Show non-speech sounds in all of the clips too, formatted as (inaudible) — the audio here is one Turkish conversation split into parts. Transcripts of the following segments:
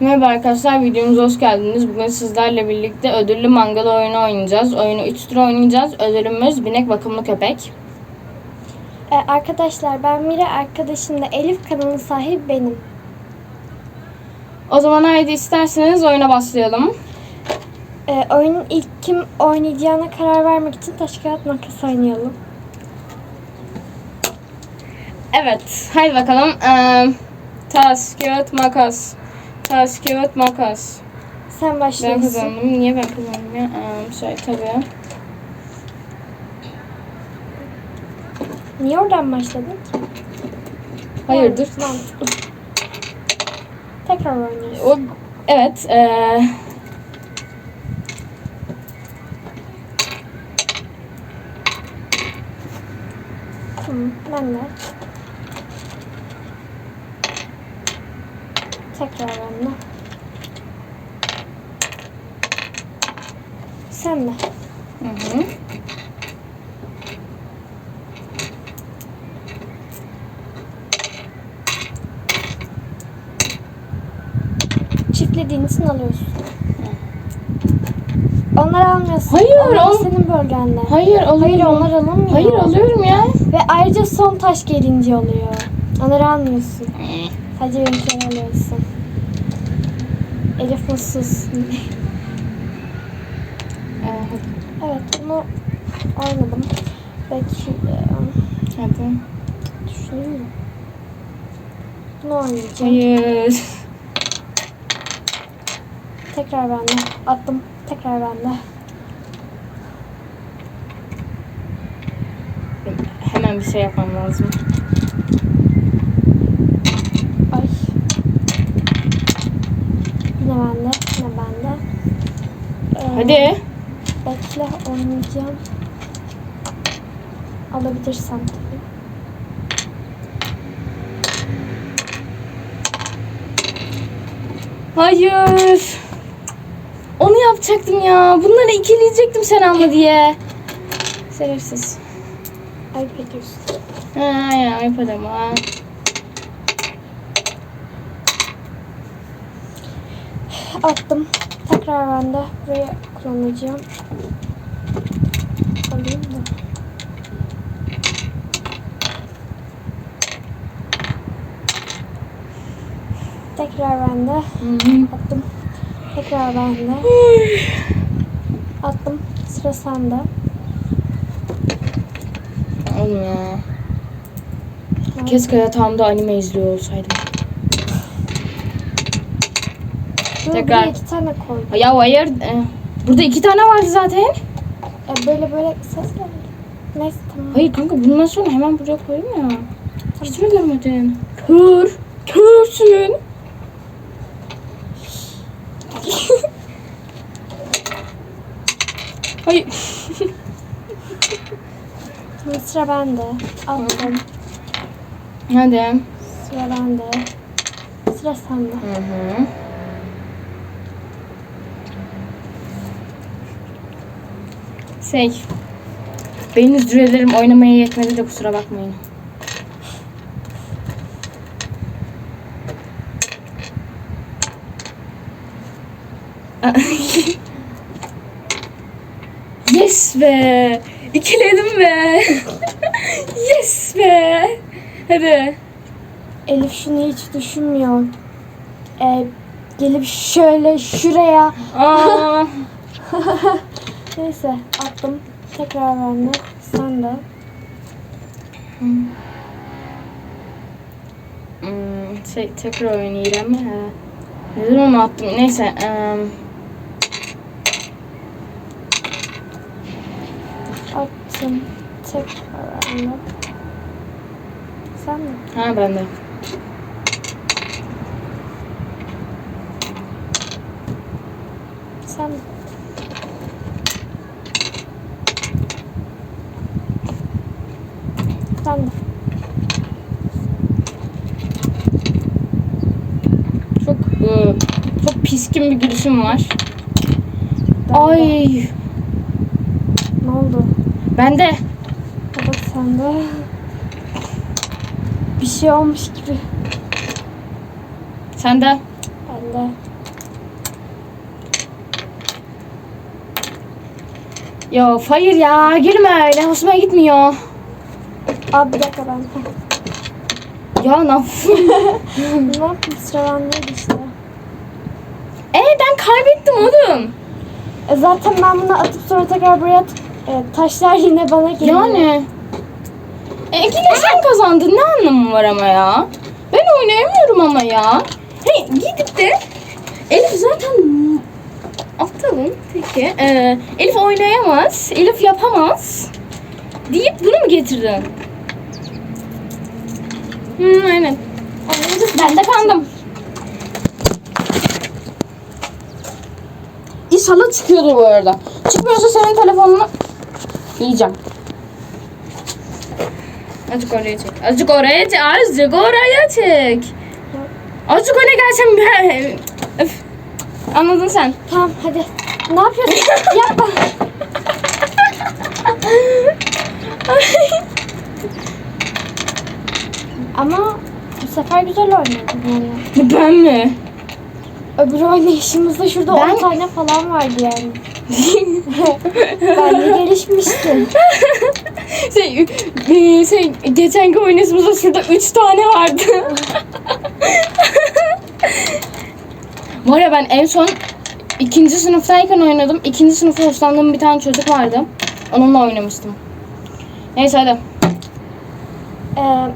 Merhaba arkadaşlar videomuza hoş geldiniz. Bugün sizlerle birlikte ödüllü mangal oyunu oynayacağız. Oyunu 3 tur oynayacağız. Ödülümüz binek bakımlı köpek. Ee, arkadaşlar ben Mira arkadaşım da Elif kanalın sahibi benim. O zaman haydi isterseniz oyuna başlayalım. Ee, oyunun ilk kim oynayacağına karar vermek için taş kağıt makas oynayalım. Evet haydi bakalım. Ee, taş, kağıt, makas. Taş, kağıt, makas. Sen Ben başlıyorsun. kazandım. Niye ben kazandım ya? Ee, şey tabii. Niye oradan başladın ki? Hayırdır? Mantıklı. Tekrar oynuyoruz. O, evet. Ee, Tamam ben de. Tekrar ben de. Sen de. hı hı. Çiftlediğin için alıyorsun. Onları almıyorsun. Hayır, Onlar al- senin bölgende. Hayır alıyorum. Hayır onlar alınmıyor. Hayır alıyorum ya. Ve ayrıca son taş gelince oluyor. Onları almıyorsun. Sadece benimkileri alıyorsun. Elif mutsuz. Hadi. evet bunu oynadım. Belki e, hadi. düşüneyim mi? Bunu oynayacağım. Hayır. Tekrar bende. Attım. Tekrar bende. Hemen bir şey yapmam lazım. Ay. Yine bende. Yine bende. Ee, Hadi. Bekle oynayacağım. Alabilirsem tabii. Hayır. Onu yapacaktım ya. Bunları ikileyecektim sen alma diye. Sebepsiz. Ayıp ediyorsun. Ha ya yaparım ha. Attım. Tekrar bende. Buraya kullanacağım. Alayım da. Tekrar bende. Hı hı. Attım. Tekrar bende. Attım. Sıra sende. Ya. Keşke yatağımda anime izliyor olsaydım. Dur, Tekrar. buraya iki tane koy. Ya hayır. e, Burada iki tane vardı zaten. E, böyle böyle ses geldi. Neyse tamam. Hayır kanka bundan sonra hemen buraya koyayım ya. Hiç mi görmedin? Kör. Körsün. Hayır. Sıra bende. Attım. Hadi. Sıra bende. Sıra sende. Hı hı. Şey. Benim hücrelerim oynamaya yetmedi de kusura bakmayın. (laughs) yes be. İkiledim be. (laughs) yes be. Hadi. Elif şunu hiç düşünmüyor. E, gelip şöyle şuraya. Aa. (laughs) Neyse attım. Tekrar bende. Sen de. Hmm, şey tekrar oynayacağım ya. Neden onu attım? Neyse. em, Attım. Tekrar bende. Sen mi? ha ben de. Sen mi? Sen de. Çok e, çok piskin bir gülüşüm var. Ben de. Ay oldu? Ben de. Bak sende. Bir şey olmuş gibi. Sende. Ben de. Yo hayır ya gülme öyle hoşuma gitmiyor. Abi bir dakika ben. Ya ne yapayım? (laughs) ne yapayım sıra bendeydi işte. Ee ben kaybettim oğlum. E zaten ben bunu atıp sonra tekrar buraya atıp taşlar yine bana geliyor. Yani. E yine sen kazandın ne anlamı var ama ya? Ben oynayamıyorum ama ya. Hey gidip de Elif zaten aptalım peki. Ee, Elif oynayamaz, Elif yapamaz deyip bunu mu getirdin? Hmm, aynen. Ben de kandım. İnşallah çıkıyordur bu arada. Çıkmıyorsa senin telefonunu yiyeceğim. Azıcık oraya çek. Azıcık oraya çek. Azıcık oraya çek. Azıcık oraya gelsen ben... (laughs) Öf. Anladın sen. Tamam hadi. Ne yapıyorsun? (laughs) Yapma. Ama bu sefer güzel oynadın yani. Ben mi? Öbür oynayışımızda şurada Ben- 10 tane falan vardı yani. Ben de gelişmiştim. (laughs) Şey, e, şey geçenki oynasımızda şurada 3 tane vardı. (laughs) Var ya ben en son ikinci sınıftayken oynadım. İkinci sınıfta hoşlandığım bir tane çocuk vardı. Onunla oynamıştım. Neyse hadi. Ee,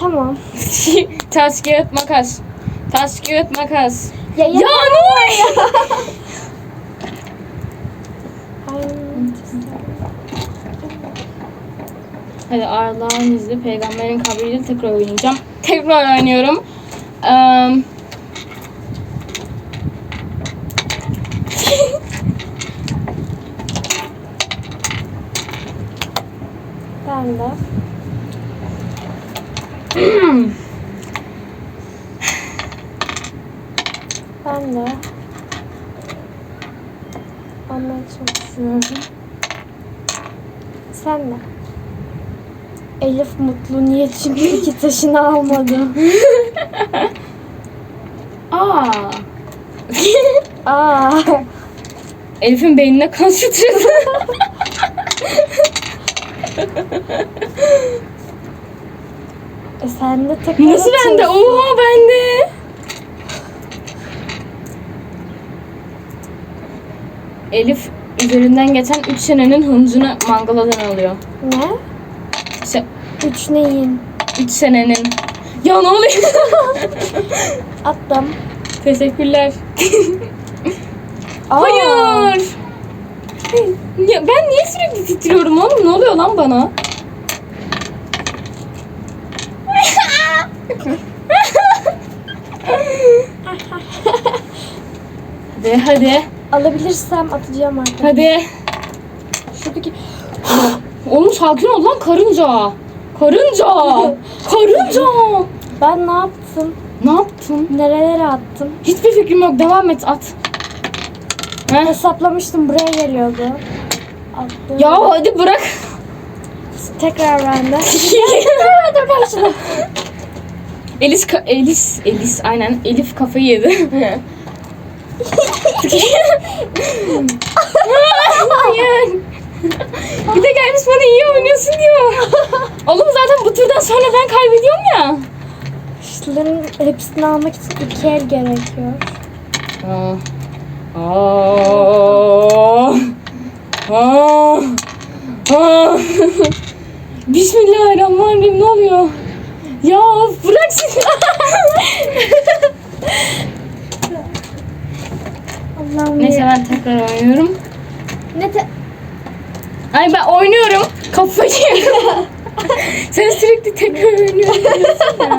tamam. (laughs) Taş kağıt makas. Taş kağıt makas. Ya, ya, Ya ne oluyor? Hadi Allah'ın izniyle peygamberin kabriyle tekrar oynayacağım. Tekrar oynuyorum. Eee ben de. (laughs) Ben de. Anlamaya çalışıyorum. Sen de. Elif niye çünkü iki taşını almadı. (laughs) Aa. (laughs) Aa. Elif'in beynine kan sıçradı. E sen de tekrar Nasıl bende? Oha bende. Elif üzerinden geçen 3 senenin hıncını mangaladan alıyor. Ne? Üç neyin? 3 senenin. Ya ne oluyor? (laughs) Attım. Teşekkürler. Aa. Hayır. Ya ben niye sürekli titriyorum oğlum? Ne oluyor lan bana? hadi hadi Alabilirsem atacağım artık. hadi. Şuradaki (gasps) Oğlum sakin ol lan karınca. Karınca. Karınca. ben ne yaptım? Ne yaptın? Nerelere attım? Hiçbir fikrim yok. Devam et at. Heh. Hesaplamıştım buraya geliyordu. Attım. Ya hadi bırak. Tekrar bende. (laughs) Dur karşına. Elis, Elis, Elis aynen Elif kafayı yedi. (laughs) (laughs) Hayır. Bir de gelmiş bana iyi oynuyorsun diyor. Oğlum zaten bu turdan sonra ben kaybediyorum ya. Şunların hepsini almak için iki el gerekiyor. Aa. Aa. Aa. Aa. Bismillahirrahmanirrahim ne oluyor? Ya bırak şimdi. Allah'ım Neyse ben tekrar oynuyorum. Ne te- Ay ben oynuyorum. Kafayı. (laughs) Sen sürekli tekrar oynuyorsun ya.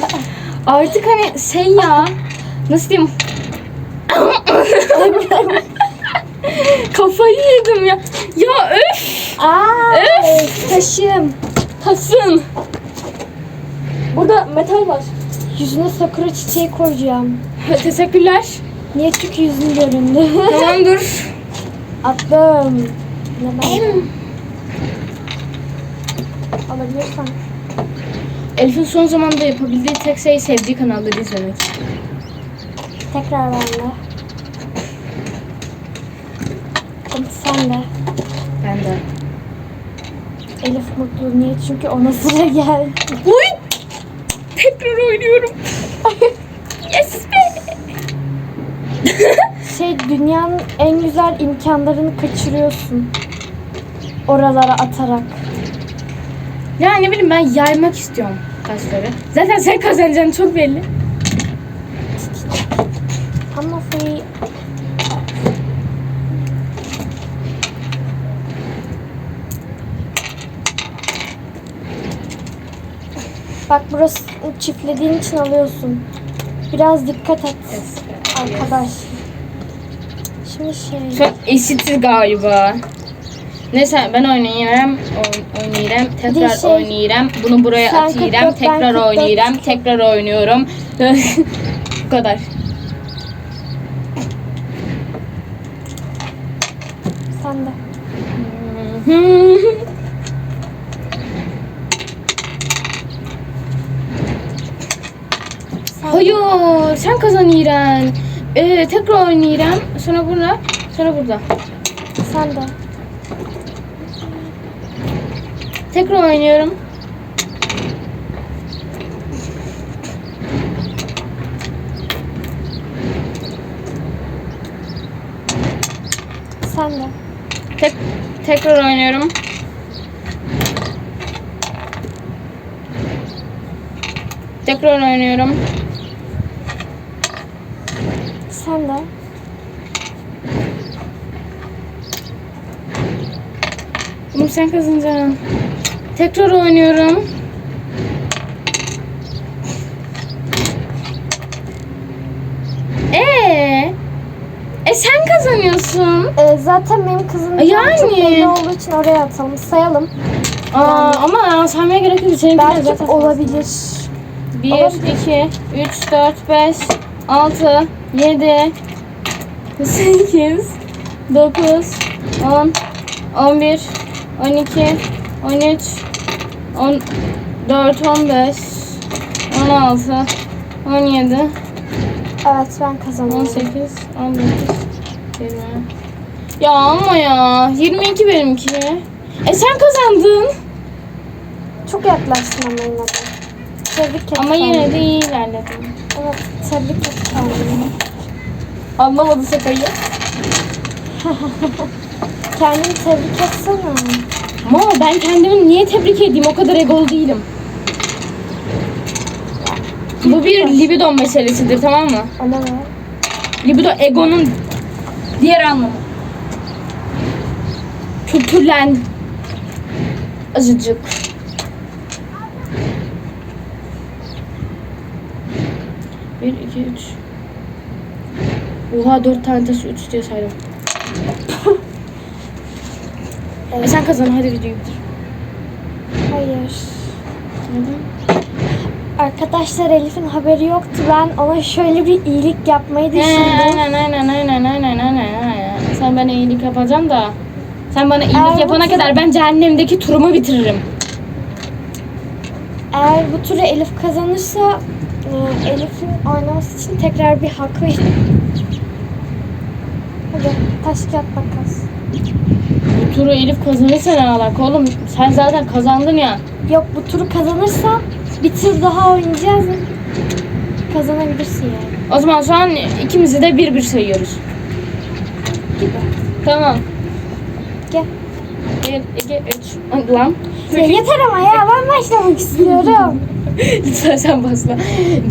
Artık hani şey ya. Nasıl diyeyim? Kafayı yedim ya. Ya öf. Aa, Öf! taşım. Tasın. Burada metal var. Yüzüne sakura çiçeği koyacağım. Teşekkürler. Niye çünkü yüzün göründü. Tamam dur. Attım. Ne ben? Alabilirsen. Elif'in son zamanda yapabildiği tek şey sevdiği kanalları izlemek. Tekrar bende. Hadi sen de. Ben de. Elif mutlu. Niye? Çünkü ona (laughs) sıra geldi. Uy! Tekrar oynuyorum. (laughs) yes be! (laughs) Şey dünyanın en güzel imkanlarını kaçırıyorsun. Oralara atarak. Ya ne bileyim ben yaymak istiyorum taşları. Zaten sen kazanacaksın çok belli. Ama şey... Bak burası çiftlediğin için alıyorsun. Biraz dikkat et arkadaş. Şimdi şey... Çok eşitiz galiba. Neyse ben oynayacağım. Oyn oynayacağım. Tekrar şey- oynayacağım. Bunu buraya Sen atayım. 44, ben Tekrar 44 oynayacağım. Tekrar oynuyorum. (laughs) Bu kadar. Sen de. (laughs) Hayır, sen kazan İren. Ee, tekrar oynayacağım. Sonra burada, sonra burada. Sen de. Tekrar oynuyorum. Sen de. Tek, tekrar oynuyorum. Tekrar oynuyorum. Sen de. Bunu sen kazanacaksın. Tekrar oynuyorum. Ee, e sen kazanıyorsun. Ee, zaten benim kızım Yani. çok belli olduğu için oraya atalım. Sayalım. Aa, ama saymaya gerek yok. Seninkiler Belki zaten olabilir. 1, Olabilir. 2, 3, 4, 5, 6, 7, 8, 9, 10, 11, 12, 13, 14, 15, 16, 17, Evet ben kazanıyorum. 18, 19, 20. Ya ama ya 22 benimki. E sen kazandın. Çok yaklaştın ama yine de. Tebrik et Ama yine de iyi ilerledin. Evet tebrik et kendini. Anlamadı şakayı. (laughs) Kendini tebrik etsene. Ama ben kendimi niye tebrik edeyim? O kadar egolu değilim. Bu bir libido meselesidir tamam mı? Mi? Libido egonun diğer anlamı. Kültürlen. Azıcık. Bir, iki, üç. Oha dört tane taşı üç diye saydım. (laughs) E sen kazan hadi videoyu bitir. Hayır. Neden? Arkadaşlar Elif'in haberi yoktu. Ben ona şöyle bir iyilik yapmayı düşündüm. Aynen aynen aynen aynen aynen aynen. Sen bana iyilik yapacaksın da. Sen bana iyilik Eğer yapana kadar ben cehennemdeki turumu bitiririm. Eğer bu turu Elif kazanırsa e, Elif'in oynaması için tekrar bir hak verin. Hadi taş kağıt makas. Bu turu Elif kazanırsa ne alaka oğlum? Sen zaten kazandın ya. Yok bu turu kazanırsa bir tur daha oynayacağız. Kazanabilirsin yani. O zaman şu an ikimizi de bir bir sayıyoruz. Gibi. Tamam. Gel. Bir, iki, üç. Lan. Ya yeter ama ya ben başlamak istiyorum. (laughs) Lütfen sen basla.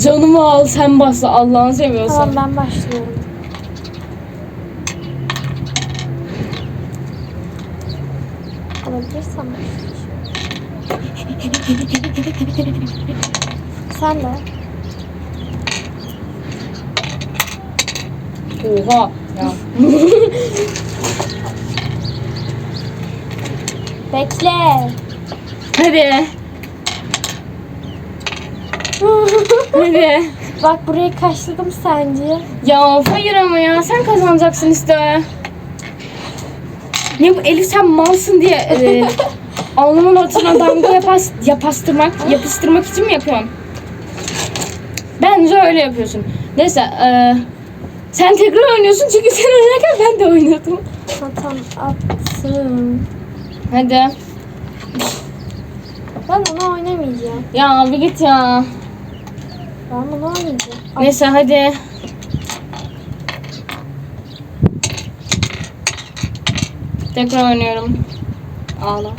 Canımı al sen basla Allah'ını seviyorsan. tamam ben başlıyorum. Alabilirsem başlayacağım. De. Oha. Ya. (laughs) Bekle. Hadi. Hadi. (laughs) Bak burayı kaçladım sence. Ya hayır ama ya sen kazanacaksın işte. Ne bu Elif sen malsın diye e, (laughs) alnımın ortasına damga yapas, yapastırmak, yapıştırmak için mi yapıyorsun? Bence öyle yapıyorsun. Neyse e, sen tekrar oynuyorsun çünkü sen oynarken ben de oynadım. Tamam attım. Hadi. Ben bunu oynamayacağım. Ya bir git ya. Ben bunu oynayacağım. Ay, Neyse hadi. Tekrar oynuyorum. Ağla.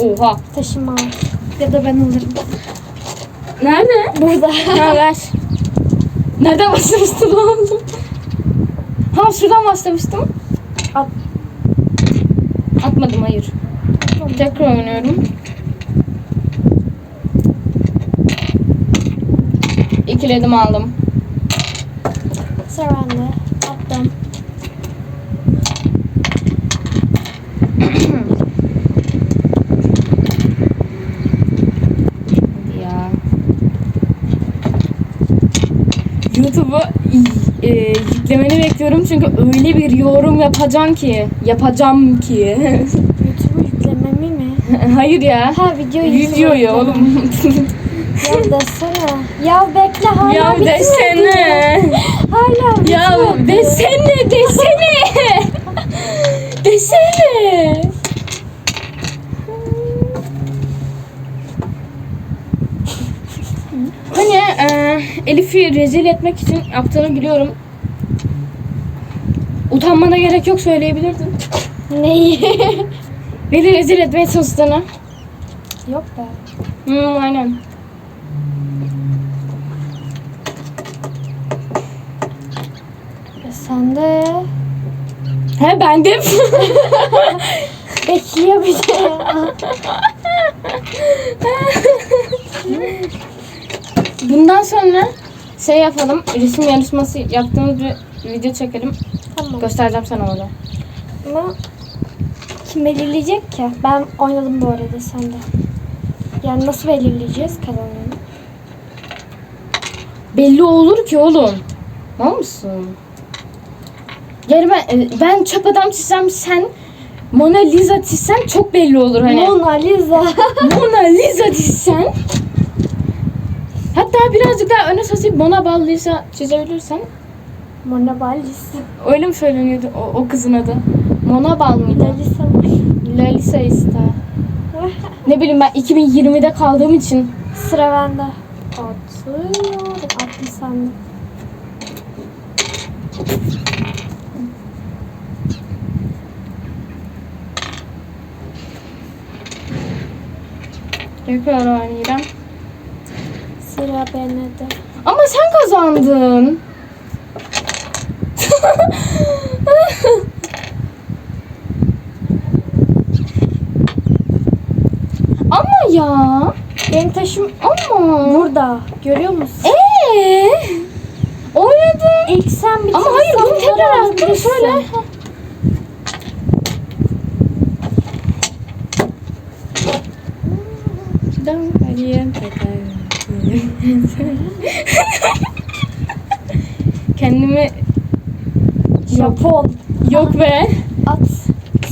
Oha. taşıma. Ya da ben alırım. Nerede? Burada. Ha ver. Nereden başlamıştın oğlum? Ha şuradan başlamıştım. At. Atmadım hayır. Tekrar oynuyorum. İkiledim aldım. Sıra. Attım. Hadi ya. YouTube'u e, yüklemeni bekliyorum çünkü öyle bir yorum yapacağım ki. Yapacağım ki. (laughs) YouTube'u yüklememi mi? Hayır ya. Ha videoyu Videoyu oğlum. (laughs) Ya desene. Ya bekle hala ya bitmedi. desene. (laughs) Hala bitmedi. Ya desene desene. desene. Hani e, Elif'i rezil etmek için yaptığını biliyorum. Utanmana gerek yok söyleyebilirdin. Neyi? (laughs) Beni rezil etmeye çalıştığını. Yok be. Hmm, aynen. E sen de He ben de. bekliyor bir de ya. Bundan sonra şey yapalım. Resim yarışması yaptığımız bir video çekelim. Tamam. Göstereceğim sana orada. Ama kim belirleyecek ki? Ben oynadım bu arada sen de. Yani nasıl belirleyeceğiz kazananı? Belli olur ki oğlum. Mal mısın? Yani ben, e, ben çöp adam çizsem sen Mona Lisa çizsen çok belli olur hani. Mona Lisa. Mona Lisa çizsen. Hatta birazcık daha öne saçıp Mona Bal Lisa çizebilirsen. Mona Balis. Öyle mi söyleniyordu o, o kızın adı? Mona Bal mıydı? Lalisa. Lalisa işte. (laughs) Ne bileyim ben 2020'de kaldığım için. Sıra bende. Atıyorum. Attım sende. Tekrar oynayacağım. Sıra bende de. Ama sen kazandın. (laughs) Ama ya. Benim taşım Ama. burada. Görüyor musun? Eee? Oynadın. İlk sen bitirirsen Ama hayır bunu tekrar attım alabilirsin. şöyle. (laughs) Kendimi Japon. yok be. At.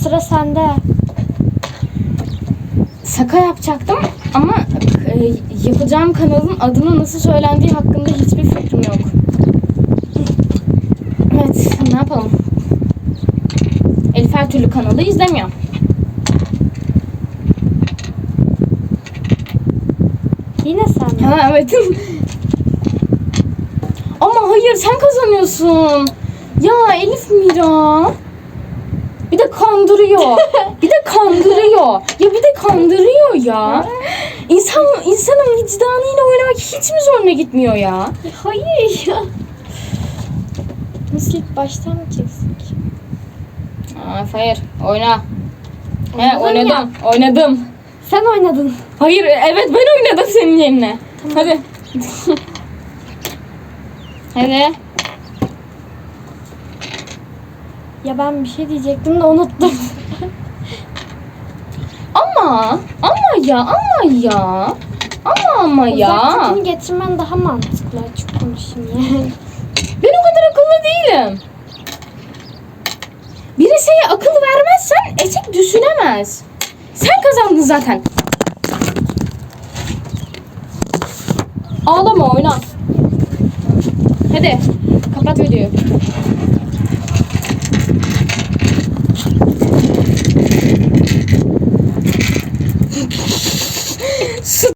Sıra sende. Şaka yapacaktım ama e, yapacağım kanalın adının nasıl söylendiği hakkında hiçbir fikrim yok. Evet, ne yapalım? Elif her türlü kanalı izlemiyor. Yine sen. Ha evet. Ama hayır sen kazanıyorsun. Ya Elif Mira. Bir de kandırıyor. bir de kandırıyor. Ya bir de kandırıyor ya. İnsan insanın vicdanıyla oynamak hiç mi zoruna gitmiyor ya? Hayır ya. Nasıl ilk baştan mı çeksin Aa, hayır. Oyna. He Oynadın ya. oynadım. Oynadım. Sen oynadın. Hayır evet ben oynadım senin yerine. Hadi. (laughs) Hadi. Ya ben bir şey diyecektim de unuttum. (laughs) Ama ama ya ama ya. Ama ama ya. Uzaktakini getirmen daha mantıklı açık konuşayım yani. (laughs) Ben o kadar akıllı değilim. Bir şeye akıl vermezsen etik düşünemez. Sen kazandın zaten. Ağlama oyna. Hadi kapat videoyu.